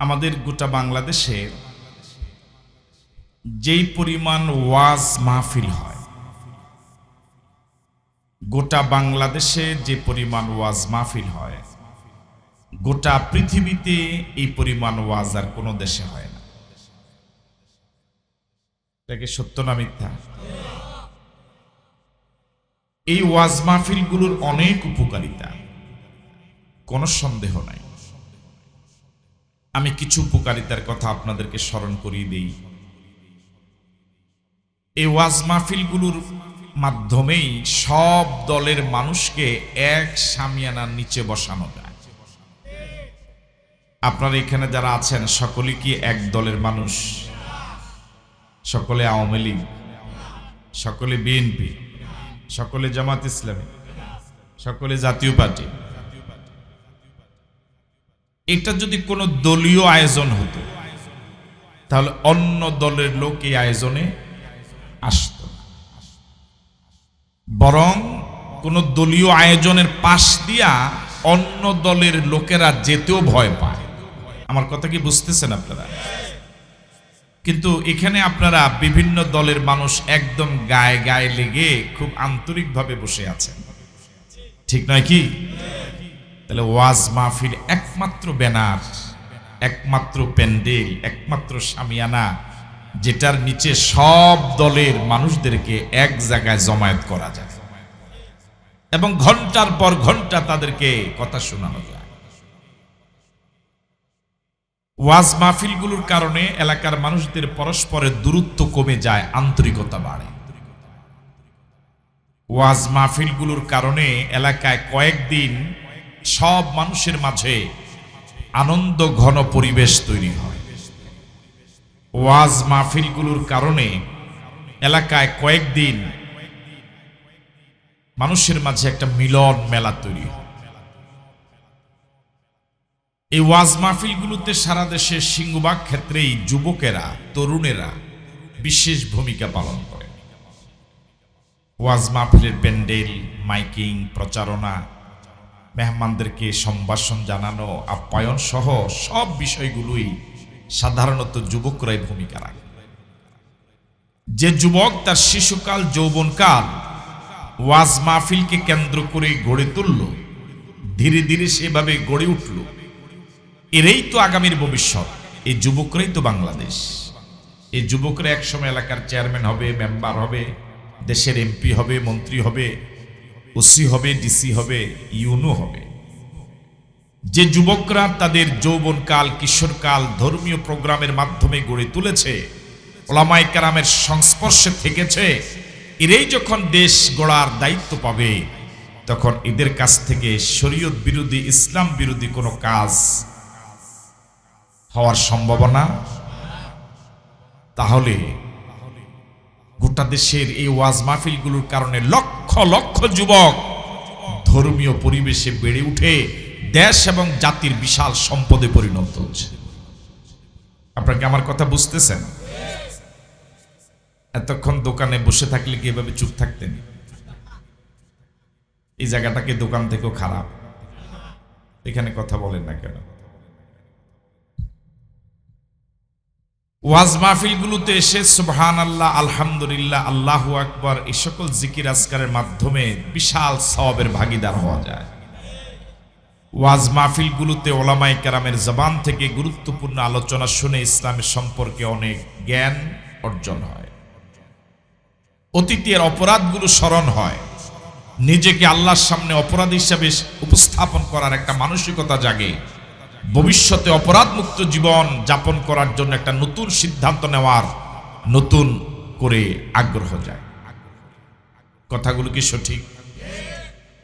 আমাদের গোটা বাংলাদেশে যেই পরিমাণ ওয়াজ মাহফিল হয়, গোটা বাংলাদেশে যে পরিমাণ ওয়াজ মাহফিল হয়, গোটা পৃথিবীতে এই পরিমাণ ওয়াজ আর কোনো দেশে হয় না। এটাকে সত্য না মিথ্যা? এই ওয়াজ মাহফিলগুলোর অনেক উপকারিতা, কোনো সন্দেহ নাই। আমি কিছু উপকারিতার কথা আপনাদেরকে স্মরণ করিয়ে দিই। এই ওয়াজ মাহফিলগুলোর মাধ্যমেই সব দলের মানুষকে এক সামিয়ানার নিচে বসানো যায়। আপনারা এখানে যারা আছেন, সকলে কি এক দলের মানুষ? সকলে আওয়ামী লীগ? সকলে বিএনপি? সকলে জামাত ইসলামী? সকলে জাতীয় পার্টি? এটা যদি কোনো দলীয় আয়োজন হতো, তাহলে অন্য দলের লোক এই আয়োজনে আসত বরং কোন দলীয় আয়োজনের পাশ দিয়া অন্য দলের লোকেরা যেতেও ভয় পায়। আমার কথা কি বুঝতেছেন আপনারা? কিন্তু এখানে আপনারা বিভিন্ন দলের মানুষ একদম গায়ে গায়ে লেগে খুব আন্তরিকভাবে বসে আছেন। ঠিক নয় কি? তাহলে ওয়াজ মাহফিল একমাত্র ব্যানার, একমাত্র প্যান্ডেল, একমাত্র সামিয়ানা, যেটার নিচে সব দলের মানুষদেরকে এক জায়গায় জমায়েত করা যায়। এবং ঘণ্টার পর ঘণ্টা তাদেরকে কথা শোনানো যায়। ওয়াজ মাহফিলগুলোর কারণে এলাকার মানুষদের পরস্পরের দূরত্ব কমে যায়, আন্তরিকতা বাড়ে। ওয়াজ মাহফিলগুলোর কারণে এলাকায় কয়েকদিন সব মানুষের মাঝে আনন্দ ঘন পরিবেশ তৈরি হয়। ওয়াজ মাহফিলগুলোর কারণে এলাকায় কয়েকদিন মানুষের মাঝে একটা মিলন মেলা তৈরি হয়। এই ওয়াজ মাহফিলগুলোতে সারা দেশের সিংহবাগ ক্ষেত্রেই যুবকেরা, তরুণেরা বিশেষ ভূমিকা পালন করে। ওয়াজ মাহফিলের প্যান্ডেল, মাইকিং, প্রচারণা মেহমানদেরকে সম্ভাষণ জানানো, আপ্যায়ন সহ সব বিষয়গুলোই সাধারণত যুবকরাই ভূমিকা রাখে। যে যুবক তার শিশুকাল, যৌবনকাল ওয়াজ মাহফিলকে কেন্দ্র করে গড়ে তুলল, ধীরে ধীরে সেভাবে গড়ে উঠল। এরাই তো আগামীর ভবিষ্যৎ। এই যুবকরাই তো বাংলাদেশ। এই যুবকরা একসময় এলাকার চেয়ারম্যান হবে, মেম্বার হবে, দেশের এমপি হবে, মন্ত্রী হবে ওসি হবে, ডিসি হবে ইউনো হবে। যে যুবকরা তাদের যৌবনকাল, কিশোরকাল ধর্মীয় প্রোগ্রামের মাধ্যমে গড়ে তুলেছে ওলামাই কারামের সংস্পর্শে থেকেছে, এরাই যখন দেশ গড়ার দায়িত্ব পাবে, তখন এদের কাছ থেকে শরীয়ত বিরোধী, ইসলাম বিরোধী কোনো কাজ হওয়ার সম্ভাবনা? তাহলে গোটা দেশের এই ওয়াজ মাহফিলগুলোর কারণে লক্ষ লক্ষ যুবক। ধর্মীয় পরিবেশে বেড়ে উঠে দেশ এবং জাতির বিশাল সম্পদে পরিণত হচ্ছে। আপনাকে আমার কথা বুঝতেছেন? এতক্ষণ দোকানে বসে থাকলে কি এভাবে চুপ থাকতেন? এই জায়গাটাকে দোকান থেকেও খারাপ? এখানে কথা বলেন না কেন? ওয়াজ মাহফিলগুলোতে এসে সুবহান আল্লাহ আলহামদুলিল্লাহ, আল্লাহ আকবর এই সকল জিকির আজকারের মাধ্যমে বিশাল সওয়াবের ভাগিদার হওয়া যায়। ওয়াজ মাহফিলগুলোতে ওলামাই কারামের জবান থেকে গুরুত্বপূর্ণ আলোচনা শুনে ইসলামের সম্পর্কে অনেক জ্ঞান অর্জন হয়। অতীতের অপরাধগুলো স্মরণ হয়। নিজেকে আল্লাহর সামনে অপরাধ হিসাবে উপস্থাপন করার একটা মানসিকতা জাগে। ভবিষ্যতে অপরাধমুক্ত জীবন যাপন করার জন্য একটা নতুন সিদ্ধান্ত নেওয়ার নতুন করে আগ্রহ যায়। কথাগুলো কি সঠিক?